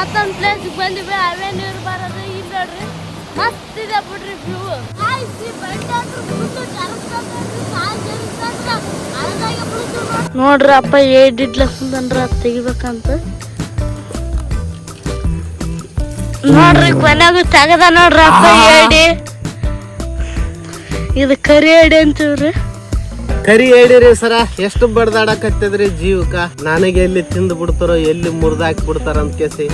ಮತ್ತೊಂದು ಪ್ಲೇಸ್ಗೆ ಬಂದಿವಿ ಅವೇ ನೀರು ಬರೋದು ಇಲ್ಲಿ ನೋಡ್ರಿ. ಮಸ್ತ್ ಇದೆ ಬಿಡ್ರಿ ವ್ಯೂ ನೋಡ್ರಿ ಅಪ್ಪ ಏಡಿಡ್ಲಕ್ಕಂದ್ರ ತೆಗಿಬೇಕಂತ. ನೋಡ್ರಿ ಕೊನೆಗ ತೆಗದ ನೋಡ್ರಿ ಅಪ್ಪ ಏಡಿ. ಇದು ಕರಿ ಏಡಿ ಅಂತೀವ್ರಿ. ಕರಿ ಹೇಳಿರಿ ಸರ, ಎಷ್ಟು ಬಡ್ದಾಡಕತ್ತದ್ರಿ ಜೀವಕ ನನಗೆ ಎಲ್ಲಿ ತಿಂದು ಬಿಡ್ತಾರೋ, ಎಲ್ಲಿ ಮುರಿದಾಕಿ ಬಿಡ್ತಾರ ಅಂತ ಕೇಸಿ.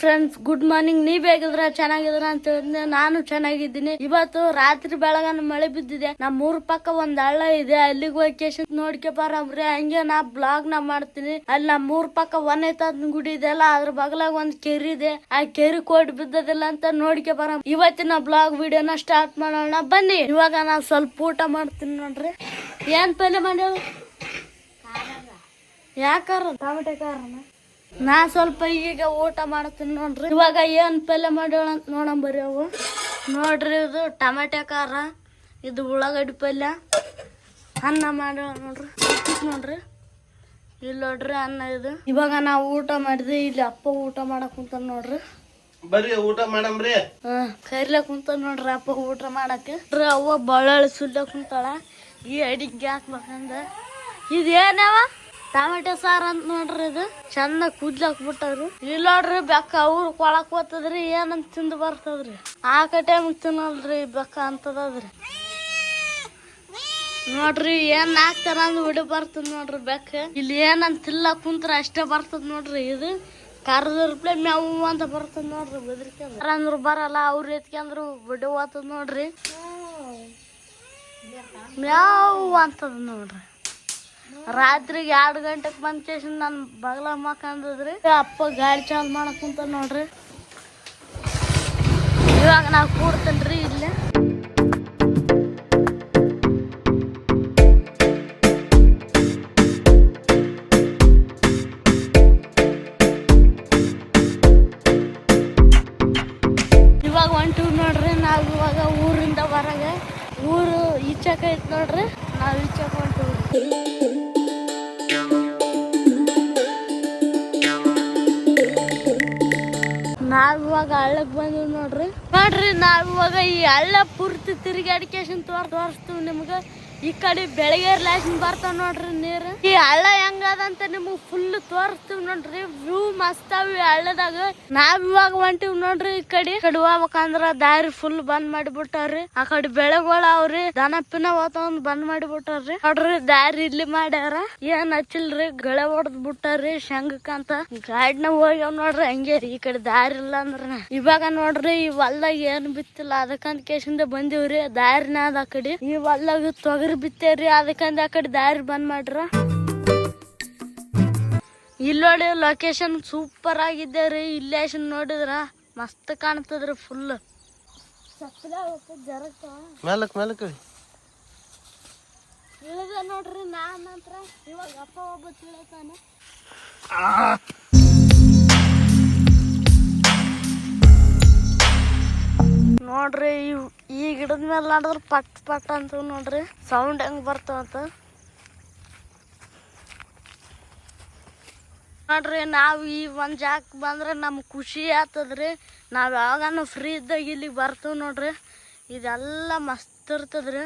ಫ್ರೆಂಡ್ಸ್ ಗುಡ್ ಮಾರ್ನಿಂಗ್ ನೀವ್ ಹೇಗಿದ್ರ ಚೆನ್ನಾಗಿದ್ರ ಅಂತ ನಾನು ಚೆನ್ನಾಗಿದ್ದೀನಿ. ಇವತ್ತು ರಾತ್ರಿ ಬೆಳಗನ ಮಳೆ ಬಿದ್ದಿದೆ. ನಮ್ಮ ಊರ್ ಪಕ್ಕ ಒಂದ್ ಹಳ್ಳ ಇದೆ. ಅಲ್ಲಿಗೆ ಹೋಗಿ ನೋಡ್ಕೆ ಬರಮ್ರಿ ಹಂಗೆ ನಾ ಬ್ಲಾಗ್ನ ಮಾಡ್ತೀನಿ. ಅಲ್ಲಿ ನಮ್ಮ ಊರ್ ಪಕ್ಕ ಒನೆತ ಗುಡಿ ಇದೆ ಅಲ್ಲ, ಅದ್ರ ಬಗಲಾಗ ಒಂದ್ ಕೆರಿ ಇದೆ. ಆ ಕೆರಿ ಕೋಟ್ ಬಿದ್ದದಿಲ್ಲ ಅಂತ ನೋಡ್ಕೆ ಬರಮ್ ಇವತ್ತಿನ ಬ್ಲಾಗ್ ವಿಡಿಯೋನ ಸ್ಟಾರ್ಟ್ ಮಾಡೋಣ. ಬನ್ನಿ. ಇವಾಗ ನಾ ಸ್ವಲ್ಪ ಊಟ ಮಾಡ್ತೀನಿ ನೋಡ್ರಿ. ಏನ್ ಪಲ್ಯ ಮಾಡ್ಯಾವ ಯಾಕಾರ? ಟಮಟೆ ಕಾರಣ ನಾ ಸ್ವಲ್ಪ ಈಗ ಊಟ ಮಾಡ್ತೀನಿ ನೋಡ್ರಿ. ಇವಾಗ ಏನ್ ಪಲ್ಯ ಮಾಡೋಣ ಅಂತ ಬರ್ರಿ ಅವು. ನೋಡ್ರಿ ಇದು ಟಮಾಟೆ ಖಾರ ಇದು ಉಳ್ಳಾಗಡ್ಡಿ ಪಲ್ಯ ಅನ್ನ ಮಾಡೋಣ ನೋಡ್ರಿ. ನೋಡ್ರಿ. ಇಲ್ಲಿ ನೋಡ್ರಿ ಅನ್ನ ಇದು. ಇವಾಗ ನಾವು ಊಟ ಮಾಡಿದ್ವಿ ಇಲ್ಲಿ ಅಪ್ಪ ಊಟ ಮಾಡಕ್ ಕುಂತ ನೋಡ್ರಿ. ಬರ್ರಿ ಊಟ ಮಾಡಮ್ರಿ ಹಾ ಕರಿಲ ಕುಂತ ನೋಡ್ರಿ ಅಪ್ಪ ಊಟ ಮಾಡಕ್ಕೆ. ನೋಡ್ರಿ ಅವ್ವ ಬಳ್ಳಾಳಿ ಸುಲ್ಲ ಕುಂತಾಳ. ಈ ಅಡಿಗೆ ಹಾಕ್ಬೇಕಂದ ಇದೇನವ ಟಮಾಟೆ ಸಾರು ಅಂತ ನೋಡ್ರಿ ಇದು. ಚಂದ ಕುದ್ಲಾಕ್ ಬಿಟ್ಟವ್ರಿ ಇಲ್ಲಿ ನೋಡ್ರಿ ಬೆಕ್ಕ, ಅವ್ರು ಕೊಳಕ್ ಹೋತದ್ರಿ ಏನಂತ ತಿಂದು ಬರ್ತದ್ರಿ. ಆಕ ಟೈಮ್ ತಿನ್ನಲ್ರಿ ಬೆಕ್ಕ ಅಂತದ್ರಿ ನೋಡ್ರಿ ಏನ್ ಹಾಕ್ತಾರ ಅಂದ್ ಹುಡಿ ಬರ್ತದ ನೋಡ್ರಿ ಬೆಕ್ಕ. ಇಲ್ಲಿ ಏನಂತ ತಿಲ್ಲ ಕುಂತ್ರ ಅಷ್ಟೇ ಬರ್ತದ ನೋಡ್ರಿ ಇದು. ಕರ್ದ್ರಪ್ಲೆ ಮ್ಯಾವು ಅಂತ ಬರ್ತದ ನೋಡ್ರಿ ಬೆದ್ರಿಕೆ ಅಂದ್ರು ಬರಲ್ಲ, ಅವ್ರ ಎತ್ಕೊಂಡ್ರು ಬಿಡು ಹೋತದ ನೋಡ್ರಿ. ಮ್ಯಾವ್ ಅಂತದ ನೋಡ್ರಿ. ರಾತ್ರಿಗೆ ಎರಡು ಗಂಟೆಗೆ ಬಂದ ಕೇಸಿನ ನನ್ನ ಬಗಲ ಮಕ್ಕಂದ್ರಿ ಅಪ್ಪ ಗಾಡಿ ಚಾಲು ಮಾಡಕ್ ಕುಂತ ನೋಡ್ರಿ. ಇವಾಗ ನಾವು ಕೂಡ್ತೇನ್ರಿ ಇಲ್ಲೇ. ಇವಾಗ ಹೊಂಟಿವ್ ನೋಡ್ರಿ, ನಾವು ಇವಾಗ ಊರಿಂದ ಹೊರಗೆ. ಊರು ಈಚಕ ಐತ್ ನೋಡ್ರಿ, ನಾವು ಈಚಕ ಹೊಂಟಿವ್ರಿ ಹಳ್ಳಕ್ ನೋಡ್ರಿ. ನೋಡ್ರಿ ನಾವ್ ಇವಾಗ ಈ ಹಳ್ಳ ಪೂರ್ತಿ ತಿರುಗಾಡಿಕೇಶನ್ ತೋರ್ ತೋರಿಸ್ತೀವಿ ನಿಮ್ಗ. ಈ ಕಡೆ ಬೆಳಗ್ಗೆ ಲಾಸ್ಟ್ ಬರ್ತಾವ ನೋಡ್ರಿ ನೀರು. ಈ ಹಳ್ಳ ಹೆಂಗದಂತ ನಿಮ್ಗೆ ಫುಲ್ ತೋರಿಸ್ತೀವಿ ನೋಡ್ರಿ. ವ್ಯೂ ಮಸ್ತ್ ಅವ್ ಹಳ್ಳದಾಗ. ನಾವ್ ಇವಾಗ ಹೊಂಟಿವ್ ನೋಡ್ರಿ ಈ ಕಡೆ. ಈ ದಾರಿ ಫುಲ್ ಬಂದ್ ಮಾಡಿಬಿಟ್ಟಾರ್ರಿ. ಆ ಕಡೆ ಬೆಳೆಗಳು ಅವ್ರಿ ದನ ಪಿನ ಹೋತಂದ್ ಬಂದ್ ಮಾಡಿಬಿಟ್ಟಾರ್ರಿ. ನೋಡ್ರಿ ದಾರಿ ಇಲ್ಲಿ ಮಾಡ್ಯಾರ. ಏನ್ ಹಚ್ಚಿಲ್ರಿ, ಗಳೆ ಹೊಡೆದ್ ಬಿಟ್ಟಾರ್ರಿ ಶಂಗಕ್ಕಂತ ಗಾಡಿನ ಹೋಗ್ಯಾವ್ ನೋಡ್ರಿ ಹಂಗೆ ಈ ಕಡೆ ದಾರಿ ಇಲ್ಲ ಅಂದ್ರ ಇವಾಗ ನೋಡ್ರಿ ಈ ಹೊಲ್ದಾಗ ಏನ್ ಬಿತ್ತಿಲ್ಲ. ಅದಕ್ಕಂತ ಕೇಸಿಂದ ಬಂದಿವ್ರಿ. ದಾರಿನ ಅದ ಕಡೆ. ಈ ಹೊಲ್ದಾಗ ತೊಗರಿ ಬಿತ್ತೇವ್ರಿ ಅದಕ್ಕಂದ ಆ ಕಡೆ ದಾರಿ ಬಂದ್ ಮಾಡ್ರ. ಇಲ್ಲಿ ನೋಡಿ ಲೊಕೇಶನ್ ಸೂಪರ್ ಆಗಿದ್ದೆ ರೀ ಇಲ್ಲೇ ನೋಡಿದ್ರ ಮಸ್ತ್ ಕಾಣ್ತದ್ರಿ ಫುಲ್ ಮೇಲಕ್ ಮೇಲಕ್ ಇಳಿದ ನೋಡ್ರಿ ನಾನ್ ನಂತರ ಇವಾಗ ಅಪ್ಪ ಒಬ್ಬ ತಿಳಿತಾನೆ. ನೋಡ್ರಿ, ಈ ಗಿಡದ ಮೇಲೆ ನಾಡಿದ್ರೆ ಪಟ್ ಪಟ್ ಅಂತ ನೋಡ್ರಿ. ಸೌಂಡ್ ಹೆಂಗ್ ಬರ್ತಾವಂತ ನೋಡ್ರಿ, ನಾವು ಈ ಒಂದ್ ಜಾಗಕ್ಕೆ ಬಂದ್ರೆ ನಮ್ಗೆ ಖುಷಿ ಆತದ್ರಿ ನಾವು ಯಾವಾಗ ಫ್ರೀ ಇದ್ದಾಗ ಇಲ್ಲಿಗೆ ಬರ್ತೀವಿ ನೋಡ್ರಿ. ಇದೆಲ್ಲ ಮಸ್ತ್ ಇರ್ತದ್ರಿ.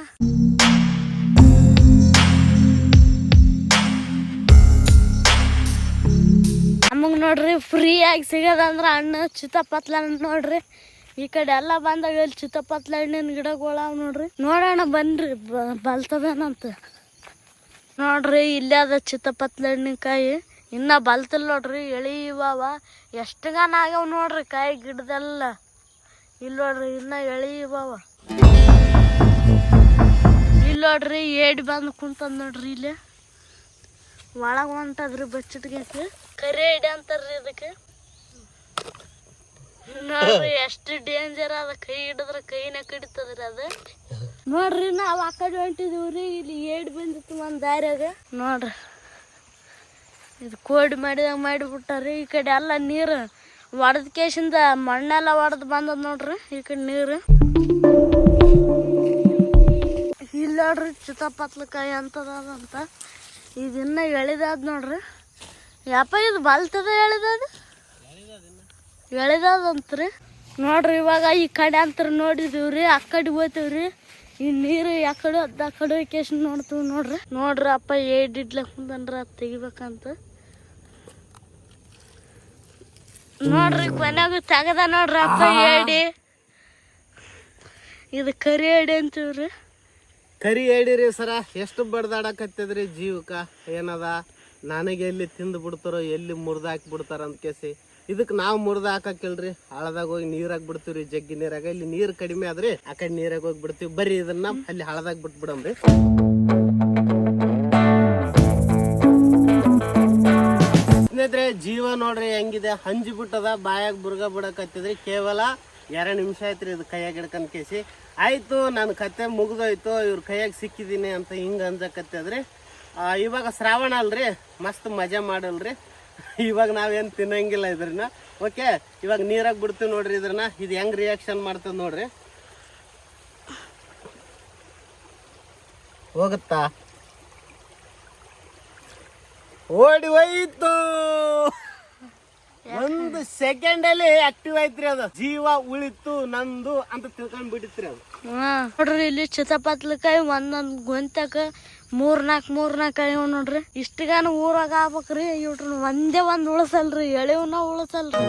ನಮಗ್ ನೋಡ್ರಿ ಫ್ರೀ ಆಗಿ ಸಿಗದಂದ್ರ ಹಣ್ಣು ಚಿತ್ತಪತ್ಲ ನೋಡ್ರಿ. ಈ ಕಡೆ ಎಲ್ಲ ಬಂದಾಗ ಇಲ್ಲಿ ಚಿತ್ತಪತ್ಲ ಹಣ್ಣಿನ ಗಿಡಗಳು ನೋಡ್ರಿ. ನೋಡೋಣ ಬನ್ರಿ ಬಲ್ತದೇನಂತ. ನೋಡ್ರಿ, ಇಲ್ಲೇ ಅದ ಚಿತ್ತಪತ್ಲ ಹಣ್ಣಿನಕಾಯಿ ಇನ್ನ ಬಲ್ತಿಲ್ಲ ನೋಡ್ರಿ, ಎಳಿ ಇವಾವ. ಎಷ್ಟಗಾನ ಆಗ್ಯಾವ ನೋಡ್ರಿ ಕಾಯಿ ಗಿಡದೆಲ್ಲ. ಇಲ್ಲ ನೋಡ್ರಿ, ಇನ್ನ ಎಳಿ ಇವಾವ. ಇಲ್ಲಿ ನೋಡ್ರಿ, ಏಡಿ ಬಂದು ಕುಂತದ್ ನೋಡ್ರಿ ಇಲ್ಲಿ. ಒಳಗ್ ಹೊಂಟದ್ರಿ ಬಚ್ಚಿಟ್ಗೈತಿ ಕರಿ ಏಡಿ ಅಂತಾರ್ರಿ ಇದಕ್ಕೆ. ನೋಡ್ರಿ, ಎಷ್ಟು ಡೇಂಜರ್ ಅದ ಕೈ ಹಿಡಿದ್ರ ಕೈನ ಕಡಿತದ್ರಿ ಅದ. ನೋಡ್ರಿ, ನಾವ್ ಆ ಕಡೆ ಹೊಂಟಿದೀವ್ರಿ ಇಲ್ಲಿ ಏಡ್ ಬಂದಿತ್ತು ಒಂದ್ ದಾರ್ಯಾಗ. ನೋಡ್ರಿ, ಇದು ಕೋಡಿ ಮಾಡಿದಾಗ ಮಾಡಿಬಿಟ್ಟಾರಿ ಈ ಕಡೆ ಎಲ್ಲ ನೀರು, ಒಡದ ಕೇಶಿಂದ ಮಣ್ಣೆಲ್ಲ ಒಡೆದು ಬಂದದ ನೋಡ್ರಿ, ಈ ಕಡೆ ನೀರು. ಇಲ್ಲಿ ನೋಡ್ರಿ ಅಂತದ ಅಂತ ಇದನ್ನ ಎಳಿದಾದ್ ನೋಡ್ರಿ. ಯಪ್ಪ, ಇದು ಬಲ್ತದ ಎಳಿದಾದ? ಎಳಿದಾದಂತ್ರಿ? ನೋಡ್ರಿ ಇವಾಗ ಈ ಕಡೆ ಅಂತ ನೋಡಿದೀವ್ರಿ ಆ ಕಡೆ ಹೋಗ್ತೀವ್ರಿ ಈ ನೀರು ಯಾಕಡೆ ಅದ ಆ ಕಡೆ ಹೋಗಿ ನೋಡ್ತೀವಿ ನೋಡ್ರಿ. ನೋಡ್ರಿ ಅಪ್ಪ ಏಡ್ ಇಡ್ಲಕ್ ಮುಂದನ್ರ ಅದ್ ತೆಗಿಬೇಕಂತ. ನೋಡ್ರಿ ಕೊನೆಗೂ ತೆಗದ ನೋಡ್ರಿ ಅಪ್ಪ ಏಡಿ. ಇದು ಕರಿ ಏಡಿ ಅಂತೀವ್ರಿ. ಕರಿ ಹೇಳಿರಿ ಸರ ಎಷ್ಟು ಬಡ್ದಾಡಕತ್ತದ್ರಿ ಜೀವಕ ಏನದ? ನನಗೆ ಎಲ್ಲಿ ತಿಂದು ಬಿಡ್ತಾರೋ ಎಲ್ಲಿ ಮುರಿದಾಕಿ ಬಿಡ್ತಾರ ಅಂತ ಕೇಸಿ. ಇದಕ್ಕೆ ನಾವು ಮುರಿದ ಹಾಕಕ್ಕಿಲ್ರಿ ಹಳದಾಗ ಹೋಗಿ ನೀರಾಗ ಬಿಡ್ತೀವ್ರಿ ಜಗ್ಗಿ ನೀರಾಗ. ಇಲ್ಲಿ ನೀರು ಕಡಿಮೆ ಆದ್ರಿ ಆ ಕಡೆ ನೀರಾಗ ಹೋಗಿ ಬಿಡ್ತೀವಿ. ಬರ್ರಿ ಇದನ್ನ ಅಲ್ಲಿ ಹಳದಾಗ ಬಿಟ್ಬಿಡಮ್ರಿ ಸ್ನೇಹಿತರೆ ಜೀವ ನೋಡ್ರಿ ಹೆಂಗಿದೆ? ಹಂಜಿ ಬಿಟ್ಟದ ಬಾಯಾಗ ಬುರ್ಗ ಬಿಡಕತ್ತಿದ್ರಿ. ಕೇವಲ ಎರಡು ನಿಮಿಷ ಆಯ್ತ್ರಿ ಇದು ಕೈಯಾಗ ಹಿಡ್ಕೊಂಡ್ ಕೇಸಿ. ಆಯ್ತು ನನ್ನ ಕತೆ ಮುಗ್ದೋಯ್ತು ಇವ್ರ ಕೈಯಾಗ ಸಿಕ್ಕಿದೀನಿ ಅಂತ ಹಿಂಗ ಅನ್ಸಕತ್ತದ್ರಿ ಆ, ಇವಾಗ ಶ್ರಾವಣ ಅಲ್ರಿ ಮಸ್ತ್ ಮಜಾ ಮಾಡಲ್ರಿ. ಇವಾಗ ನಾವೇನ್ ತಿನ್ನಂಗಿಲ್ಲ ಇದ್ರನ್ನ. ಓಕೆ ಇವಾಗ ನೀರಾಗ ಬಿಡ್ತೀವಿ ನೋಡ್ರಿ ಇದ್ರನ್ನ. ಇದು ಹೆಂಗ್ ರಿಯಾಕ್ಷನ್ ಮಾಡ್ತದ ನೋಡ್ರಿ. ಹೋಗುತ್ತಾ? ಓಡಿ ಹೋಯ್ತು. ಒಂದು ಸೆಕೆಂಡ್ ಅಲ್ಲಿ ಆಕ್ಟಿವ್ ಐತ್ರಿ ಅದು. ಜೀವ ಉಳಿತು ನಂದು ಅಂತ ತಿಳ್ಕೊಂಡ್ ಬಿಟ್ಟಿತ್ರಿ ಅದು ನೋಡ್ರಿ ಇಲ್ಲಿ ಚಿತ್ತಪತ್ಲಕಾಯಿ ಒಂದೊಂದ್ ಗೊಂತಕ ಮೂರ್ ನಾಲ್ಕ್ ಮೂರ್ ನಾಲ್ಕು ಅಯ್ಯವ ನೋಡ್ರಿ. ಇಷ್ಟಗಾನ ಊರಾಗ ಆಗ್ಬೇಕ್ರಿ ಇವ್ರ ಒಂದೇ ಒಂದ್ ಉಳಸಲ್ರಿ ಎಳೆವನ್ನ ಉಳಸಲ್ರಿ.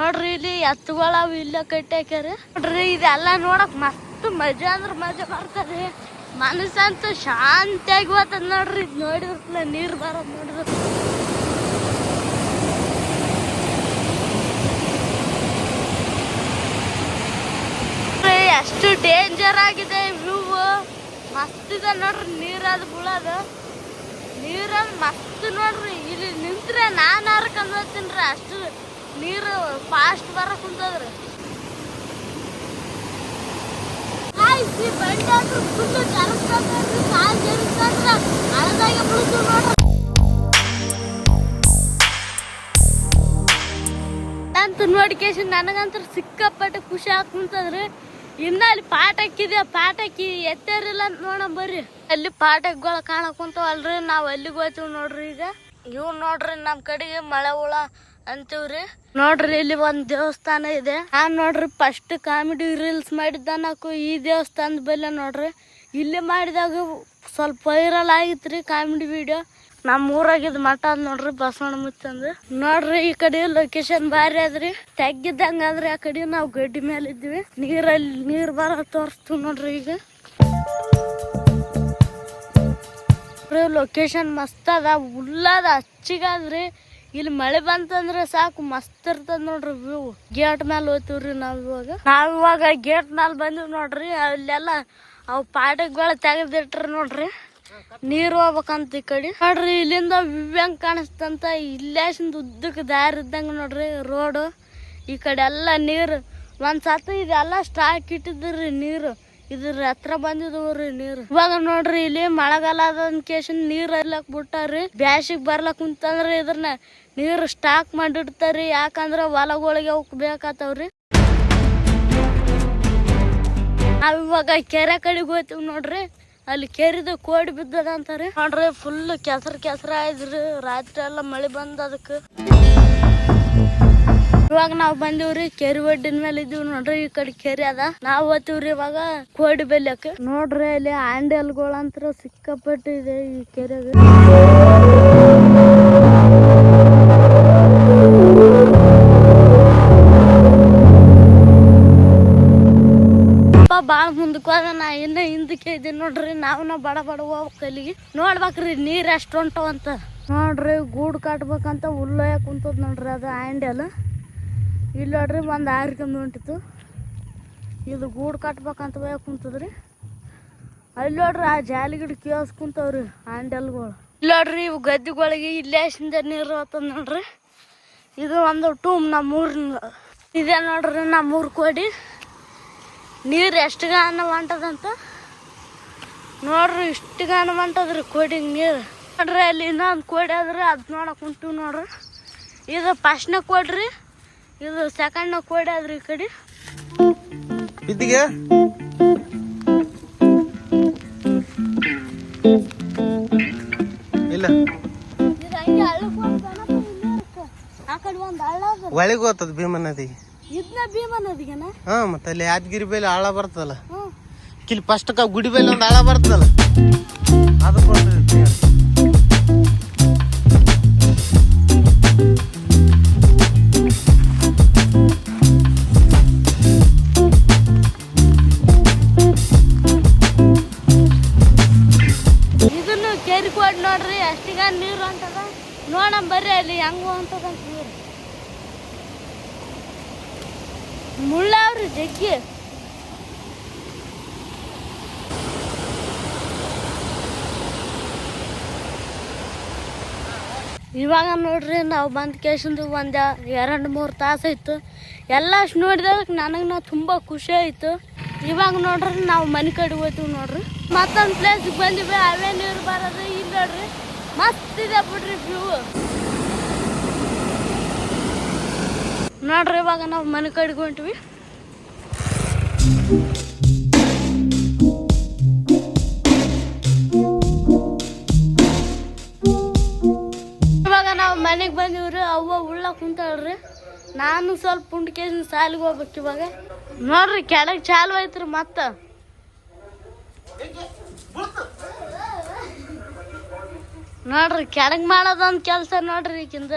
ನೋಡ್ರಿ ಇಲ್ಲಿ ಎತ್ತುಗಳ ಇಲ್ಲ ಕಟ್ಟಿ ನೋಡ್ರಿ ಇದೆಲ್ಲ ನೋಡಕ್ ಮಸ್ತ್ ಮಜಾ ಅಂದ್ರ ಮಜಾ ಬರ್ತದೆ. ಮನಸ್ಸಂತೂ ಶಾಂತಿಯಾಗಿ ಹೋಗ್ತದ ನೋಡ್ರಿ. ಇದ್ ನೋಡಿದ್ರಲ್ಲ ನೀರ್ ಬರೋದ್ ನೋಡಿದ್ರ ಎಷ್ಟು ಡೇಂಜರ್ ಆಗಿದೆ ವ್ಯೂ ಮಸ್ತ್ ಇದೆ ನೋಡ್ರಿ, ನೀರದು ಬೀಳೋದು. ನೀರಲ್ಲಿ ಮಸ್ತ್ ನೋಡ್ರಿ, ಇಲ್ಲಿ ನಿಂತ್ರೆ ನಾನು ಹರ್ಕೊಂಡ್ ಹೋಗ್ತೀನಿ ಅಷ್ಟು ನೀರು ಫಾಸ್ಟ್ ಬರಕ್ ಕುಂತದ್ರಿ. ನೋಡ್ಕೇಶನ್ ನನಗಂತೂ ಸಿಕ್ಕಾಪಟ್ಟೆ ಖುಷಿ ಆಗ್ತಂತದ್ರಿ ಇನ್ನ ಅಲ್ಲಿ ಪಾಠ ಹಾಕಿ ಎತ್ತರಿಲ್ಲ ಅಂತ ನೋಡೋಣ ಬರ್ರಿ. ಅಲ್ಲಿ ಪಾಠಗಳು ಕಾಣಕುಂತವಲ್ರಿ ನಾವ್ ಅಲ್ಲಿಗೆ ಹೋಗ್ತೀವಿ ನೋಡ್ರಿ ಈಗ. ಇವ್ ನೋಡ್ರಿ ನಮ್ ಕಡೆಗೆ ಮಳೆ ಹುಳ ಅಂತೀವ್ರಿ. ನೋಡ್ರಿ ಇಲ್ಲಿ ಒಂದ್ ದೇವಸ್ಥಾನ ಇದೆ. ನಾನ್ ನೋಡ್ರಿ ಫಸ್ಟ್ ಕಾಮಿಡಿ ರೀಲ್ಸ್ ಮಾಡಿದ್ದಾನಕು ಈ ದೇವಸ್ಥಾನದ ಬೆಲೆ ನೋಡ್ರಿ. ಇಲ್ಲಿ ಮಾಡಿದಾಗ ಸ್ವಲ್ಪ ವೈರಲ್ ಆಗಿತ್ರಿ ಕಾಮಿಡಿ ವಿಡಿಯೋ ನಮ್ಮ ಊರಾಗಿದ್ ಮಠ ಅದ್ ನೋಡ್ರಿ, ಬಸವಣ್ಣ ಮುಚ್ಚಂದ್ ನೋಡ್ರಿ, ಈ ಕಡೆ ಲೊಕೇಶನ್ ಬಾರಿ ಅದ್ರಿ ತೆಗ್ಗಿದ್ದಂಗ ಆದ್ರೆ, ಆ ಕಡೆ ನಾವು ಗಡ್ಡಿ ಮೇಲೆ ಇದ್ವಿ. ನೀರಲ್ಲಿ ನೀರ್ ಬರ ತೋರಿಸ್ತೀವಿ ನೋಡ್ರಿ ಈಗ. ಲೊಕೇಶನ್ ಮಸ್ತ್ ಅದ, ಉಳ್ಳದ ಹಚ್ಚಿಗಾದ್ರಿ ಇಲ್ಲಿ ಮಳೆ ಬಂತಂದ್ರೆ ಸಾಕು, ಮಸ್ತ್ ಇರ್ತದ ನೋಡ್ರಿ ವ್ಯೂ ಗೇಟ್ ಮೇಲೆ ಹೋಗ್ತೀವ್ರಿ ನಾವ್ ಇವಾಗ. ನಾವ್ ಇವಾಗ ಗೇಟ್ ಮೇಲೆ ಬಂದಿವ್ ನೋಡ್ರಿ, ಅಲ್ಲೆಲ್ಲ ಅವು ಪಾಟಗಳು ತೆಗೆದಿಟ್ರಿ ನೋಡ್ರಿ. ನೀರು ಹೋಗ್ಬೇಕಂತ ಈ ಕಡೆ. ನೋಡ್ರಿ, ಇಲ್ಲಿಂದ ವಿವ್ಯಾಂಗ್ ಕಾಣಿಸ್ತಂತ ಇಲ್ಲೇಸಿಂದ ಉದ್ದಕ್ಕೆ ದಾರಿ ಇದ್ದಂಗ ನೋಡ್ರಿ ರೋಡು. ಈ ಕಡೆ ಎಲ್ಲ ನೀರು. ಒಂದ್ ಸತ್ ಇದೆಲ್ಲ ಸ್ಟಾಕ್ ಇಟ್ಟಿದ್ರಿ ನೀರು. ಇದ್ರ ಹತ್ರ ಬಂದಿದ್ರಿ ನೀರು. ಇವಾಗ ನೋಡ್ರಿ, ಇಲ್ಲಿ ಮಳೆಗಾಲ ಕೇಶನ್ ನೀರ್ ಹರ್ಲಕ್ ಬಿಟ್ಟಾರ್ರಿ ಬ್ಯಾಸಿಗ್ ಬರ್ಲಕ್ ಕುಂತಂದ್ರ ಇದ್ರನ್ನ ನೀರು ಸ್ಟಾಕ್ ಮಾಡಿಡ್ತಾರಿ. ಯಾಕಂದ್ರ ಹೊಲಗಳಿಗೆ ಅವಕ್ ಬೇಕಾತಾವ್ರಿ. ನಾವ್ ಇವಾಗ ಕೆರೆ ಕಡೆಗೆ ಹೋಗ್ತೀವಿ ನೋಡ್ರಿ. ಅಲ್ಲಿ ಕೆರಿದು ಕೋಡಿ ಬಿದ್ದದ ಅಂತಾರೆ. ನೋಡ್ರಿ ಫುಲ್ ಕೆಸರ್ ಕೆಸರ ಆಯ್ದ್ರಿ ರಾತ್ರಿ ಎಲ್ಲ ಮಳೆ ಬಂದ ಅದಕ್ಕೆ. ಇವಾಗ ನಾವ್ ಬಂದಿವ್ರಿ ಕೆರಿ ಒಡ್ಡಿನ ಮೇಲೆ ಇದೀವಿ ನೋಡ್ರಿ ಈ ಕಡೆ ಕೆರೆ ಅದ. ನಾವ್ ಓದ್ತಿವ್ರಿ ಇವಾಗ ಕೋಡಿ ಬೆಲ್ಲಕ್ಕೆ ನೋಡ್ರಿ ಅಲ್ಲಿ ಆಂಡಲ್ಗಳಂತ್ರ ಅಂತ ಸಿಕ್ಕಾಪಟ್ಟೆ ಇದೆ ಈ ಕೆರೆಗೆ ಬಾಳ ಮುಂದಕ್ಕೆ ಹೋದ ನಾ ಇನ್ನ ಹಿಂದಕ್ಕೆ ಇದ್ದೀನಿ ನೋಡ್ರಿ. ನಾವು ಬಡ ಬಡ ಹೋಗ್ಬೇಕು ಅಲ್ಲಿಗೆ ನೋಡ್ಬೇಕ್ರಿ, ನೀರ್ ಎಷ್ಟು ಅಂತ. ನೋಡ್ರಿ, ಗೂಡು ಕಟ್ಬೇಕಂತ ಹುಲ್ಲೊಯ್ಯ ಕುಂತದ್ ನೋಡ್ರಿ ಅದು ಆಂಡೆಲ್ ಇಲ್ಲಿ ನೋಡ್ರಿ ಒಂದು ಕಮ್ಮಿ ಹೊಂಟಿತ್ತು. ಇದು ಗೂಡು ಕಟ್ಬೇಕಂತ ಹೋಯ ಕುಂತದ್ರಿ. ಅಲ್ಲಿ ನೋಡ್ರಿ ಆ ಜಾಲಿ ಗಿಡ ಕೇಳ್ಸ್ ಕುಂತವ್ರಿ ಆಂಡೆಲ್ಗಳು ಇಲ್ಲಿ ನೋಡ್ರಿ ಇವು ಗದ್ದೆಗಳಿಗೆ ಇಲ್ಲೇಸಿಂದ ನೀರು ಹೋಗ್ತದ ನೋಡ್ರಿ. ಇದು ಒಂದು ಟೂಮ್ ನಮ್ಮೂರಿನ. ಇದೆ ನೋಡ್ರಿ ನಮ್ಮೂರ್ ಕೋಡಿ. ನೀರು ಎಷ್ಟು ಗಾನ ಹೊಂಟದಂತ ನೋಡ್ರಿ ಇಷ್ಟು ಗಾನ ಹೊಂಟದ್ರಿ ಕೋಡಿಗೆ ನೀರು. ನೋಡ್ರಿ ಅಲ್ಲಿ ಇನ್ನೊಂದು ಕೋಡಿ ಆದ್ರೆ ಅದು ನೋಡಕ್ಕೆ ಕುಂತೀವಿ ನೋಡ್ರಿ. ಇದು ಫಸ್ಟ್ನ ಕೋಡ್ರಿ ಇದು ಸೆಕೆಂಡ್ನ ಕೋಡಿ ಆದ್ರಿ ಈ ಕಡೆ. ಇದಿಗೆ ಇಲ್ಲ. ಒಳಗೆ ಹೋಗ್ತದ ಭೀಮಾ ನದಿ. ಇದನ್ನ ಭೀಮ ನದಿಗೆನ? ಹಾ ಮತ್ತೆ ಅಲ್ಲಿ ಯಾದಗಿರಿ ಬೇಲಿ ಆಳ ಬರ್ತದಲ್ಲ. ಕಿಲ್ ಫಸ್ಟ್ ಗುಡಿ ಬೇಲಿ ಒಂದು ಆಳ ಬರ್ತದಲ್ಲ. ಅದು ಕೊಡ್ತದೆ ಇವಾಗ ನೋಡ್ರಿ ನಾವು ಬಂದ ಕೇಸಂದು ಒಂದು ಎರಡು ಮೂರು ತಾಸು ಆಯ್ತು. ಎಲ್ಲ ಅಷ್ಟು ನೋಡಿದಾಗ ನನಗೆ ನಾವು ತುಂಬ ಖುಷಿ ಆಯಿತು. ಇವಾಗ ನೋಡ್ರಿ ನಾವು ಮನೆ ಕಡೆ ಹೋಯ್ತೀವಿ ನೋಡ್ರಿ. ಮತ್ತೊಂದು ಪ್ಲೇಸ್ಗೆ ಬಂದಿವಿ. ಅವೇ ನೀರು ಬರೋದು ಇಲ್ಲಿ ನೋಡ್ರಿ. ಮಸ್ತಿದೆ ಬಿಡ್ರಿ ವ್ಯೂ ನೋಡ್ರಿ ಇವಾಗ ನಾವು ಮನೆ ಕಡೆಗೆ ಹೊಂಟ್ವಿ. ನಾನು ಸ್ವಲ್ಪ ಪುಂಡಿಕೇಶ್ ಸಾಲಿಗೆ ಹೋಗ್ಬೇಕು ಇವಾಗ. ನೋಡ್ರಿ ಕೆಳಗೆ ಚಾಲು ಐತ್ರಿ ಮತ್ತ. ನೋಡ್ರಿ ಕೆಳಗೆ ಮಾಡೋದೊಂದು ಕೆಲಸ ನೋಡ್ರಿ ಈಗಿಂದ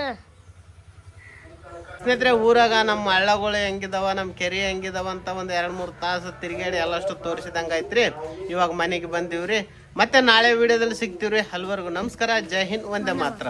ಸ್ನೇಹಿತರೆ ಊರಾಗ ನಮ್ಮ ಹಳ್ಳಗಳು ಹೆಂಗಿದಾವ ನಮ್ಮ ಕೆರೆ ಹೆಂಗಿದಾವ ಅಂತ ಒಂದು ಎರಡು ಮೂರು ತಾಸು ತಿರುಗಾಡಿ ಎಲ್ಲಷ್ಟು ತೋರಿಸಿದಂಗ ಐತ್ರಿ. ಇವಾಗ ಮನೆಗೆ ಬಂದಿವ್ರಿ. ಮತ್ತೆ ನಾಳೆ ವಿಡಿಯೋದಲ್ಲಿ ಸಿಗ್ತೀವ್ರಿ. ಹಲ್ವರ್ಗು ನಮಸ್ಕಾರ. ಜೈ ಹಿಂದ್ ಒಂದೇ ಮಾತ್ರ.